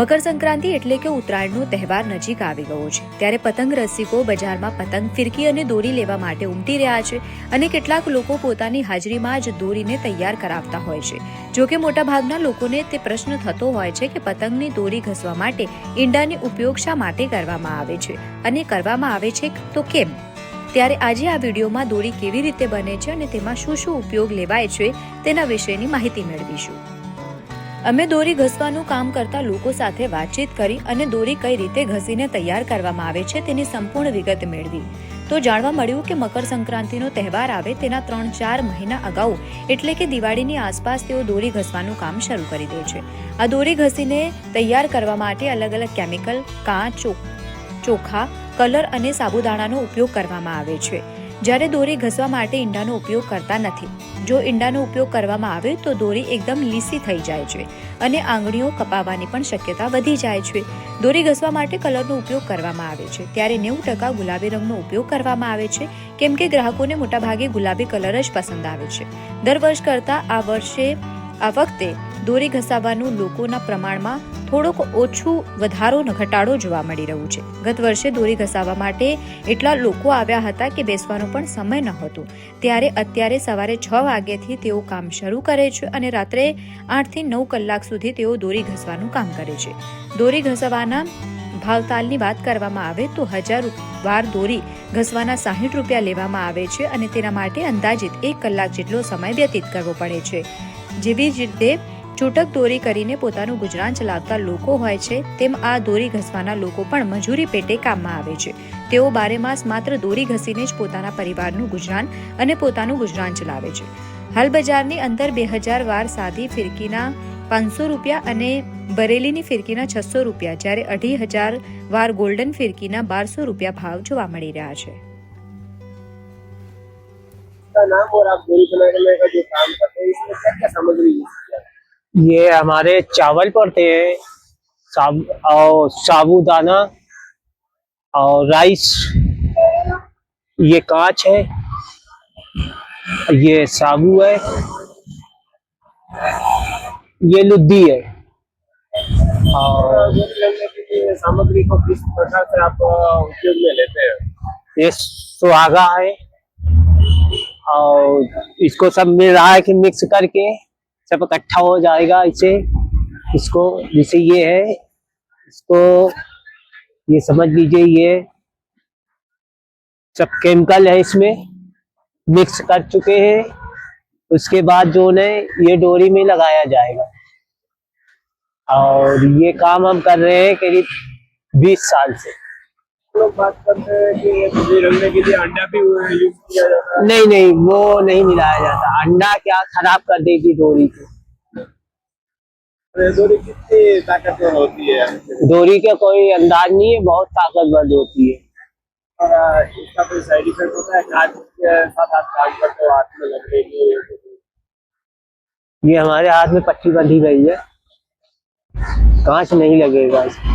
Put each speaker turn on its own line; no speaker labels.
મકર સંક્રાંતિ એટલે કે ઉત્તરાયણનો તહેવાર નજીક આવી ગયો છે. ત્યારે પતંગ રસિકો બજારમાં પતંગ ફિરકી અને દોરી લેવા માટે ઉમટી રહ્યા છે અને કેટલાક લોકો પોતાની હાજરીમાં જ દોરીને તૈયાર કરાવતા હોય છે. જો કે મોટાભાગના લોકોને તે પ્રશ્ન થતો હોય છે કે પતંગની દોરી ઘસવા માટે ઈંડાની ઉપયોગ શા માટે કરવામાં આવે છે અને કરવામાં આવે છે તો કેમ? ત્યારે આજે આ વિડીયોમાં દોરી કેવી રીતે બને છે અને તેમાં શું શું ઉપયોગ લેવાય છે તેના વિશેની માહિતી મેળવીશું. અમે દોરી ઘસવાનું કામ કરતા લોકો સાથે વાતચીત કરી અને દોરી કઈ રીતે ઘસીને તૈયાર કરવામાં આવે છે તેની સંપૂર્ણ વિગત મેળવી. તો જાણવા મળ્યું કે મકર સંક્રાંતિનો તહેવાર આવે તેના ત્રણ ચાર મહિના અગાઉ, એટલે કે દિવાળીની આસપાસ તેઓ દોરી ઘસવાનું કામ શરૂ કરી દે છે. આ દોરી ઘસીને તૈયાર કરવા માટે અલગ અલગ કેમિકલ કાચ ચોખા, કલર અને સાબુદાણાનો ઉપયોગ કરવામાં આવે છે. જ્યારે દોરી ઘસવા માટે ઈંડાનો ઉપયોગ કરતા નથી. જો ઈંડાનો ઉપયોગ કરવામાં આવે તો દોરી એકદમ લીસી થઈ જાય છે અને આંગળીઓ કપાવવાની પણ શક્યતા વધી જાય છે. દોરી ઘસવા માટે કલરનો ઉપયોગ કરવામાં આવે છે. ત્યારે નેવું ટકા ગુલાબી રંગનો ઉપયોગ કરવામાં આવે છે. કેમ કે ગ્રાહકોને મોટાભાગે ગુલાબી કલર જ પસંદ આવે છે. દર વર્ષ કરતાં આ વર્ષે આ વખતે દોરી ઘસાવાનું લોકોના પ્રમાણમાં થોડોક ઓછું વધારો ઘટાડો જોવા મળી રહ્યું છે. ગત વર્ષે દોરી ઘસાવા માટે એટલા લોકો આવ્યા હતા કે બેસવાનો પણ સમય ન હતો ત્યારે અત્યારે સવારે છ વાગ્યાથી તેઓ કામ શરૂ કરે છે અને રાત્રે આઠથી નવ કલાક સુધી તેઓ દોરી ઘસવાનું કામ કરે છે. દોરી ઘસવાના ભાવતાલની વાત કરવામાં આવે તો હજાર વાર દોરી ઘસવાના સાહીઠ રૂપિયા લેવામાં આવે છે અને તેના માટે અંદાજિત એક કલાક જેટલો સમય વ્યતીત કરવો પડે છે. જેવી જ રીતે છૂટક દોરી કરીને પોતાનું ગુજરાન ચલાવતા લોકો હોય છે, તેમ આ દોરી ઘસવાના લોકો પણ મજૂરી પેટે કામમાં આવે છે. તેઓ બારે માસ માત્ર દોરી ઘસીને જ પોતાના પરિવારનું ગુજરાન અને પોતાનું ગુજરાન ચલાવે છે. હાલ બજારની અંદર બે હજાર વાર સાદી ફિરકીના પાંચસો રૂપિયા અને બરેલીની ફિરકીના છસો રૂપિયા, જ્યારે અઢી હજાર વાર ગોલ્ડન ફિરકીના બારસો રૂપિયા ભાવ જોવા મળી રહ્યા છે.
का नाम और आप डोरी बनाने का जो काम करते हैं इसमें क्या क्या सामग्री
ये हमारे चावल पड़ते हैं साब और साबूदाना और राइस ये कांच है ये साबू है ये लुद्दी है। और
सामग्री को किस प्रकार से आप उपयोग में लेते हैं?
ये सुहागा है। और इसको सब मिला के मिक्स करके सब इकट्ठा हो जाएगा इसे। इसको, जैसे ये है, इसको ये समझ लीजिए ये सब केमिकल है इसमें मिक्स कर चुके हैं। उसके बाद जो है, ये डोरी में लगाया जाएगा। और ये काम हम कर रहे हैं करीब 20 साल से।
लोग बात करते हैं कि रंगने के लिए अंडा भी यूज़ किया जाता है।
नहीं नहीं वो नहीं मिलाया जाता। अंडा क्या खराब कर देगी डोरी को?
डोरी कितनी ताकतवर होती है
डोरी का कोई अंदाज नहीं है बहुत ताकतवर होती है।
और इसका कोई साइड इफ़ेक्ट होता है? कांच के साथ आप काम करते हो हाथ में
ये हमारे हाथ में पट्टी बंधी गई है। कांच नहीं लगेगा इसमें।